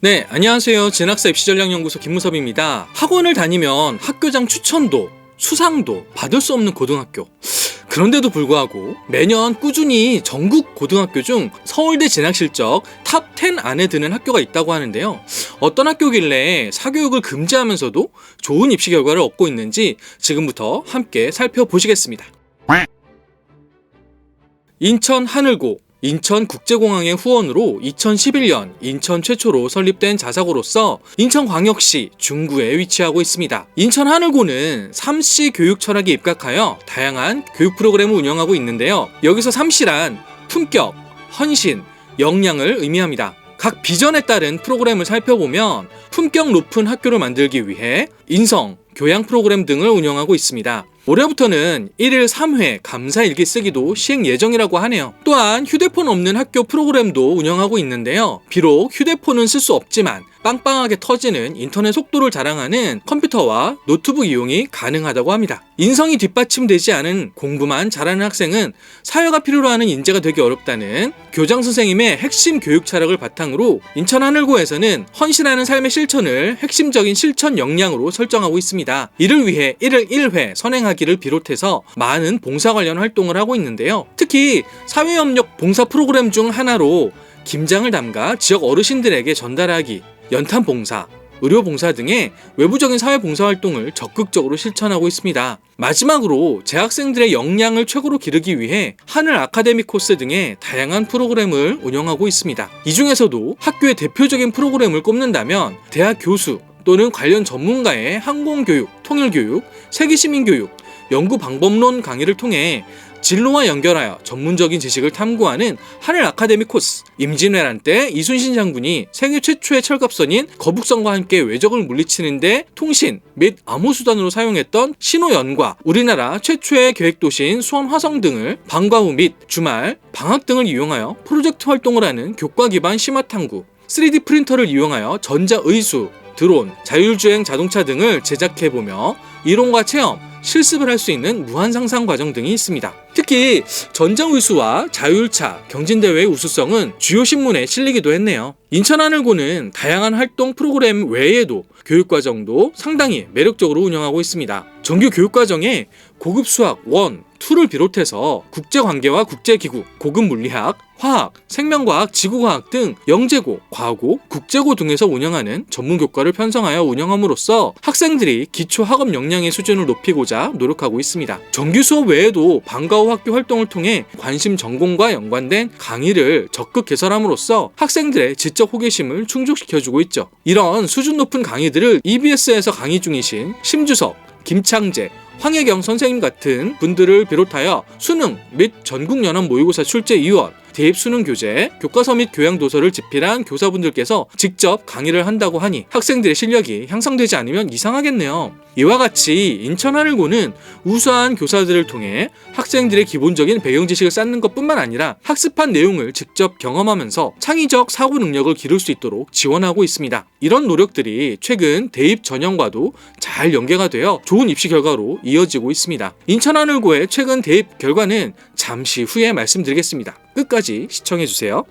네, 안녕하세요. 진학사 입시 전략 연구소 김무섭입니다. 학원을 다니면 학교장 추천도, 수상도 받을 수 없는 고등학교. 그런데도 불구하고 매년 꾸준히 전국 고등학교 중 서울대 진학 실적 탑 10 안에 드는 학교가 있다고 하는데요. 어떤 학교길래 사교육을 금지하면서도 좋은 입시 결과를 얻고 있는지 지금부터 함께 살펴보시겠습니다. 인천 하늘고 인천국제공항의 후원으로 2011년 인천 최초로 설립된 자사고로서 인천광역시 중구에 위치하고 있습니다. 인천 하늘고는 삼시 교육 철학에 입각하여 다양한 교육 프로그램을 운영하고 있는데요. 여기서 삼시란 품격, 헌신, 역량을 의미합니다. 각 비전에 따른 프로그램을 살펴보면 품격 높은 학교를 만들기 위해 인성, 교양 프로그램 등을 운영하고 있습니다. 올해부터는 1일 3회 감사 일기 쓰기도 시행 예정이라고 하네요. 또한 휴대폰 없는 학교 프로그램도 운영하고 있는데요. 비록 휴대폰은 쓸 수 없지만 빵빵하게 터지는 인터넷 속도를 자랑하는 컴퓨터와 노트북 이용이 가능하다고 합니다. 인성이 뒷받침되지 않은 공부만 잘하는 학생은 사회가 필요로 하는 인재가 되기 어렵다는 교장 선생님의 핵심 교육 철학을 바탕으로 인천 하늘고에서는 헌신하는 삶의 실천을 핵심적인 실천 역량으로 설정하고 있습니다. 이를 위해 1일 1회 선행하기를 비롯해서 많은 봉사 관련 활동을 하고 있는데요. 특히 사회협력 봉사 프로그램 중 하나로 김장을 담가 지역 어르신들에게 전달하기, 연탄 봉사, 의료 봉사 등의 외부적인 사회 봉사 활동을 적극적으로 실천하고 있습니다. 마지막으로 재학생들의 역량을 최고로 기르기 위해 하늘 아카데미 코스 등의 다양한 프로그램을 운영하고 있습니다. 이 중에서도 학교의 대표적인 프로그램을 꼽는다면 대학 교수 또는 관련 전문가의 항공교육, 통일교육, 세계시민교육, 연구 방법론 강의를 통해 진로와 연결하여 전문적인 지식을 탐구하는 하늘 아카데미 코스. 임진왜란 때 이순신 장군이 세계 최초의 철갑선인 거북선과 함께 외적을 물리치는데 통신 및 암호수단으로 사용했던 신호연과 우리나라 최초의 계획도시인 수원 화성 등을 방과 후 및 주말 방학 등을 이용하여 프로젝트 활동을 하는 교과 기반 심화 탐구 3D 프린터를 이용하여 전자의수 드론, 자율주행 자동차 등을 제작해보며 이론과 체험, 실습을 할 수 있는 무한 상상 과정 등이 있습니다. 특히 전장의수와 자율차, 경진대회의 우수성은 주요 신문에 실리기도 했네요. 인천하늘고는 다양한 활동 프로그램 외에도 교육과정도 상당히 매력적으로 운영하고 있습니다. 정규 교육과정에 고급 수학 1, 2를 비롯해서 국제관계와 국제기구, 고급 물리학, 화학, 생명과학, 지구과학 등 영재고, 과고, 국제고 등에서 운영하는 전문 교과를 편성하여 운영함으로써 학생들이 기초 학업 역량의 수준을 높이고자 노력하고 있습니다. 정규 수업 외에도 방과 후 학교 활동을 통해 관심 전공과 연관된 강의를 적극 개설함으로써 학생들의 지적 호기심을 충족시켜주고 있죠. 이런 수준 높은 강의들을 EBS에서 강의 중이신 심주석, 김창재, 황혜경 선생님 같은 분들을 비롯하여 수능 및 전국연합 모의고사 출제 위원, 대입수능 교재, 교과서 및 교양도서를 집필한 교사분들께서 직접 강의를 한다고 하니 학생들의 실력이 향상되지 않으면 이상하겠네요. 이와 같이 인천하늘고는 우수한 교사들을 통해 학생들의 기본적인 배경 지식을 쌓는 것뿐만 아니라 학습한 내용을 직접 경험하면서 창의적 사고 능력을 기를 수 있도록 지원하고 있습니다. 이런 노력들이 최근 대입 전형과도 잘 연계가 되어 좋은 입시 결과로 이어지고 있습니다. 인천하늘고의 최근 대입 결과는 잠시 후에 말씀드리겠습니다. 끝까지 시청해주세요.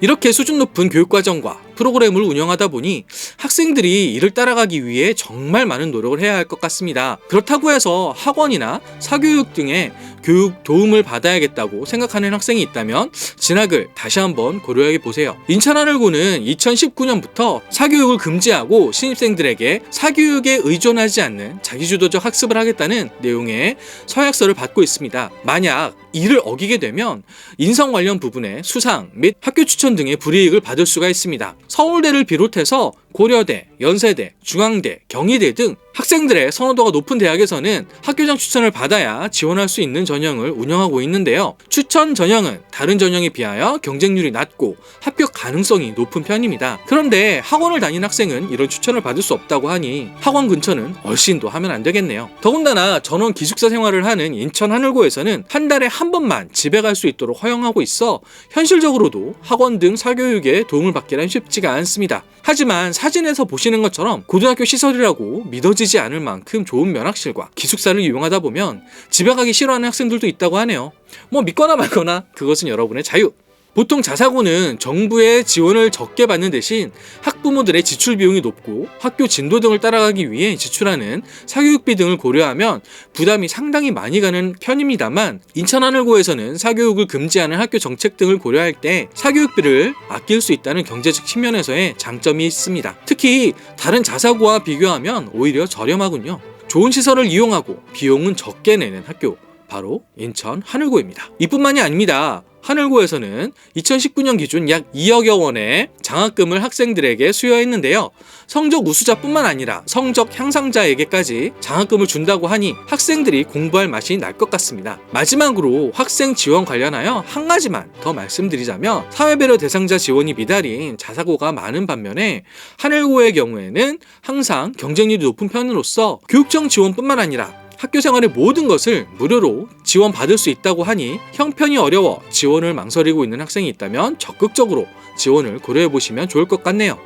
이렇게 수준 높은 교육과정과 프로그램을 운영하다 보니 학생들이 이를 따라가기 위해 정말 많은 노력을 해야 할 것 같습니다. 그렇다고 해서 학원이나 사교육 등의 교육 도움을 받아야겠다고 생각하는 학생이 있다면 진학을 다시 한번 고려해 보세요. 인천하늘고는 2019년부터 사교육을 금지하고 신입생들에게 사교육에 의존하지 않는 자기주도적 학습을 하겠다는 내용의 서약서를 받고 있습니다. 만약 이를 어기게 되면 인성 관련 부분에 수상 및 학교 추천 등의 불이익을 받을 수가 있습니다. 서울대를 비롯해서 고려대, 연세대, 중앙대, 경희대 등 학생들의 선호도가 높은 대학에서는 학교장 추천을 받아야 지원할 수 있는 전형을 운영하고 있는데요. 추천 전형은 다른 전형에 비하여 경쟁률이 낮고 합격 가능성이 높은 편입니다. 그런데 학원을 다니는 학생은 이런 추천을 받을 수 없다고 하니 학원 근처는 얼씬도 하면 안 되겠네요. 더군다나 전원 기숙사 생활을 하는 인천 하늘고에서는 한 달에 한 번만 집에 갈 수 있도록 허용하고 있어 현실적으로도 학원 등 사교육에 도움을 받기란 쉽지가 않습니다. 하지만 사진에서 보시는 것처럼 고등학교 시설이라고 믿어지 지 않을 만큼 좋은 면학실과 기숙사를 이용하다 보면 집에 가기 싫어하는 학생들도 있다고 하네요. 뭐 믿거나 말거나 그것은 여러분의 자유. 보통 자사고는 정부의 지원을 적게 받는 대신 학부모들의 지출 비용이 높고 학교 진도 등을 따라가기 위해 지출하는 사교육비 등을 고려하면 부담이 상당히 많이 가는 편입니다만 인천하늘고에서는 사교육을 금지하는 학교 정책 등을 고려할 때 사교육비를 아낄 수 있다는 경제적 측면에서의 장점이 있습니다. 특히 다른 자사고와 비교하면 오히려 저렴하군요. 좋은 시설을 이용하고 비용은 적게 내는 학교 바로 인천 하늘고입니다. 이뿐만이 아닙니다. 하늘고에서는 2019년 기준 약 2억여 원의 장학금을 학생들에게 수여했는데요. 성적 우수자뿐만 아니라 성적 향상자에게까지 장학금을 준다고 하니 학생들이 공부할 맛이 날 것 같습니다. 마지막으로 학생 지원 관련하여 한 가지만 더 말씀드리자면 사회배려 대상자 지원이 미달인 자사고가 많은 반면에 하늘고의 경우에는 항상 경쟁률이 높은 편으로서 교육청 지원뿐만 아니라 학교 생활의 모든 것을 무료로 지원받을 수 있다고 하니 형편이 어려워 지원을 망설이고 있는 학생이 있다면 적극적으로 지원을 고려해 보시면 좋을 것 같네요.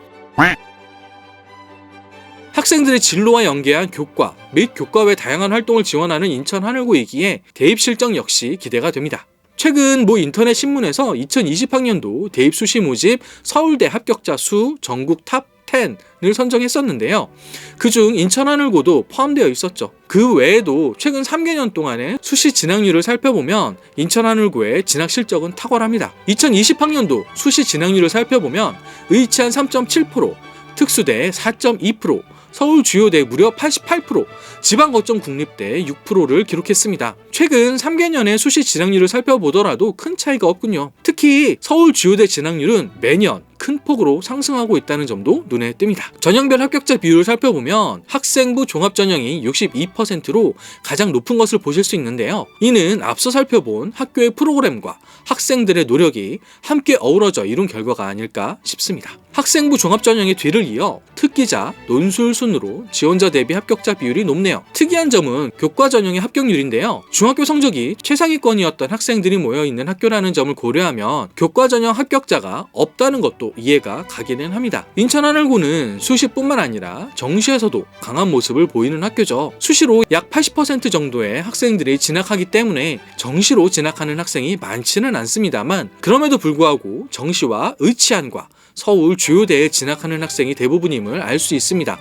학생들의 진로와 연계한 교과 및 교과 외 다양한 활동을 지원하는 인천 하늘고이기에 대입 실적 역시 기대가 됩니다. 최근 모 인터넷 신문에서 2020학년도 대입 수시 모집 서울대 합격자 수 전국 탑 10을 선정했었는데요. 그중 인천 하늘고도 포함되어 있었죠. 그 외에도 최근 3개년 동안의 수시 진학률을 살펴보면 인천 하늘고의 진학 실적은 탁월합니다. 2020학년도 수시 진학률을 살펴보면 의치한 3.7%, 특수대 4.2%, 서울 주요대 무려 88%, 지방 거점 국립대 6%를 기록했습니다. 최근 3개년의 수시 진학률을 살펴보더라도 큰 차이가 없군요. 특히 서울 주요대 진학률은 매년 큰 폭으로 상승하고 있다는 점도 눈에 띕니다. 전형별 합격자 비율을 살펴보면 학생부 종합전형이 62%로 가장 높은 것을 보실 수 있는데요. 이는 앞서 살펴본 학교의 프로그램과 학생들의 노력이 함께 어우러져 이룬 결과가 아닐까 싶습니다. 학생부 종합전형의 뒤를 이어 특기자, 논술 순으로 지원자 대비 합격자 비율이 높네요. 특이한 점은 교과 전형의 합격률인데요. 중학교 성적이 최상위권이었던 학생들이 모여 있는 학교라는 점을 고려하면 교과 전형 합격자가 없다는 것도 이해가 가기는 합니다. 인천 하늘고는 수시뿐만 아니라 정시에서도 강한 모습을 보이는 학교죠. 수시로 약 80% 정도의 학생들이 진학하기 때문에 정시로 진학하는 학생이 많지는 않습니다만 그럼에도 불구하고 정시와 의치안과 서울 주요대에 진학하는 학생이 대부분임을 알 수 있습니다.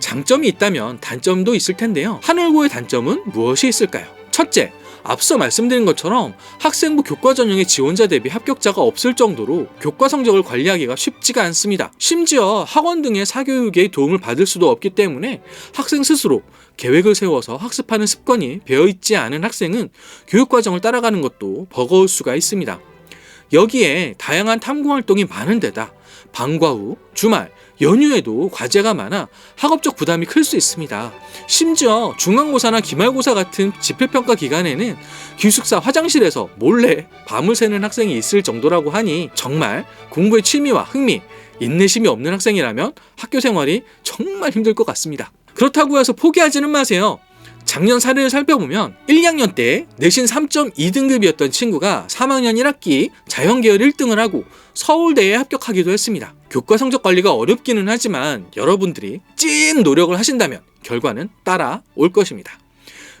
장점이 있다면 단점도 있을 텐데요. 하늘고의 단점은 무엇이 있을까요? 첫째, 앞서 말씀드린 것처럼 학생부 교과 전형의 지원자 대비 합격자가 없을 정도로 교과 성적을 관리하기가 쉽지가 않습니다. 심지어 학원 등의 사교육에 도움을 받을 수도 없기 때문에 학생 스스로 계획을 세워서 학습하는 습관이 배어있지 않은 학생은 교육 과정을 따라가는 것도 버거울 수가 있습니다. 여기에 다양한 탐구 활동이 많은 데다 방과 후, 주말, 연휴에도 과제가 많아 학업적 부담이 클 수 있습니다. 심지어 중간고사나 기말고사 같은 지필평가 기간에는 기숙사 화장실에서 몰래 밤을 새는 학생이 있을 정도라고 하니 정말 공부에 취미와 흥미, 인내심이 없는 학생이라면 학교 생활이 정말 힘들 것 같습니다. 그렇다고 해서 포기하지는 마세요. 작년 사례를 살펴보면 1, 2학년 때 내신 3.2등급이었던 친구가 3학년 1학기 자연계열 1등을 하고 서울대에 합격하기도 했습니다. 교과 성적 관리가 어렵기는 하지만 여러분들이 찐 노력을 하신다면 결과는 따라올 것입니다.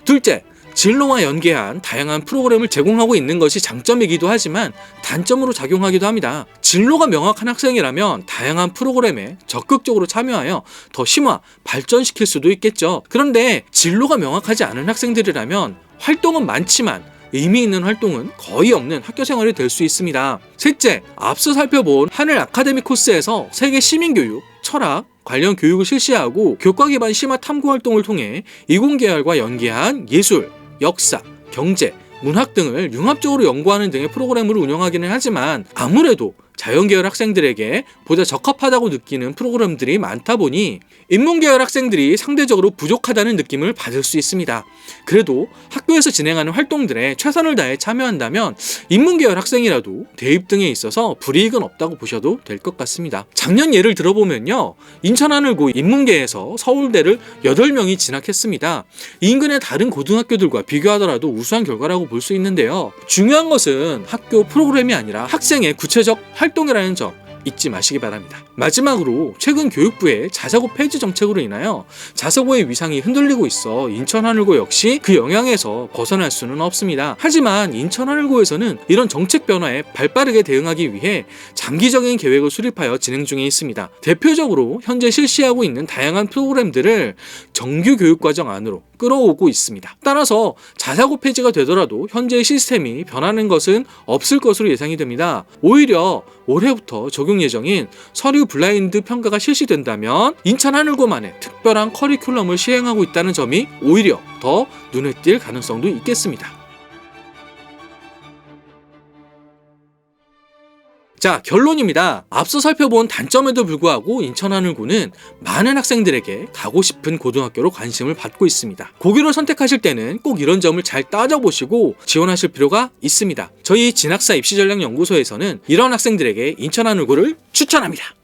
둘째, 진로와 연계한 다양한 프로그램을 제공하고 있는 것이 장점이기도 하지만 단점으로 작용하기도 합니다. 진로가 명확한 학생이라면 다양한 프로그램에 적극적으로 참여하여 더 심화, 발전시킬 수도 있겠죠. 그런데 진로가 명확하지 않은 학생들이라면 활동은 많지만 의미 있는 활동은 거의 없는 학교 생활이 될 수 있습니다. 셋째, 앞서 살펴본 하늘 아카데미 코스에서 세계 시민교육, 철학, 관련 교육을 실시하고 교과 기반 심화 탐구 활동을 통해 이공계열과 연계한 예술, 역사, 경제, 문학 등을 융합적으로 연구하는 등의 프로그램을 운영하기는 하지만 아무래도 자연계열 학생들에게 보다 적합하다고 느끼는 프로그램들이 많다 보니 인문계열 학생들이 상대적으로 부족하다는 느낌을 받을 수 있습니다. 그래도 학교에서 진행하는 활동들에 최선을 다해 참여한다면 인문계열 학생이라도 대입 등에 있어서 불이익은 없다고 보셔도 될 것 같습니다. 작년 예를 들어보면요. 인천 하늘고 인문계에서 서울대를 8명이 진학했습니다. 인근의 다른 고등학교들과 비교하더라도 우수한 결과라고 볼 수 있는데요. 중요한 것은 학교 프로그램이 아니라 학생의 구체적 활동 이라는 점 잊지 마시기 바랍니다. 마지막으로 최근 교육부의 자사고 폐지 정책으로 인하여 자사고의 위상이 흔들리고 있어 인천하늘고 역시 그 영향에서 벗어날 수는 없습니다. 하지만 인천하늘고에서는 이런 정책 변화에 발빠르게 대응하기 위해 장기적인 계획을 수립하여 진행 중에 있습니다. 대표적으로 현재 실시하고 있는 다양한 프로그램들을 정규 교육과정 안으로 끌어오고 있습니다. 따라서 자사고 폐지가 되더라도 현재의 시스템이 변하는 것은 없을 것으로 예상이 됩니다. 오히려 올해부터 적용 예정인 서류 블라인드 평가가 실시된다면 인천 하늘고만의 특별한 커리큘럼을 시행하고 있다는 점이 오히려 더 눈에 띌 가능성도 있겠습니다. 자, 결론입니다. 앞서 살펴본 단점에도 불구하고 인천하늘고는 많은 학생들에게 가고 싶은 고등학교로 관심을 받고 있습니다. 고교를 선택하실 때는 꼭 이런 점을 잘 따져보시고 지원하실 필요가 있습니다. 저희 진학사 입시전략연구소에서는 이런 학생들에게 인천하늘고를 추천합니다.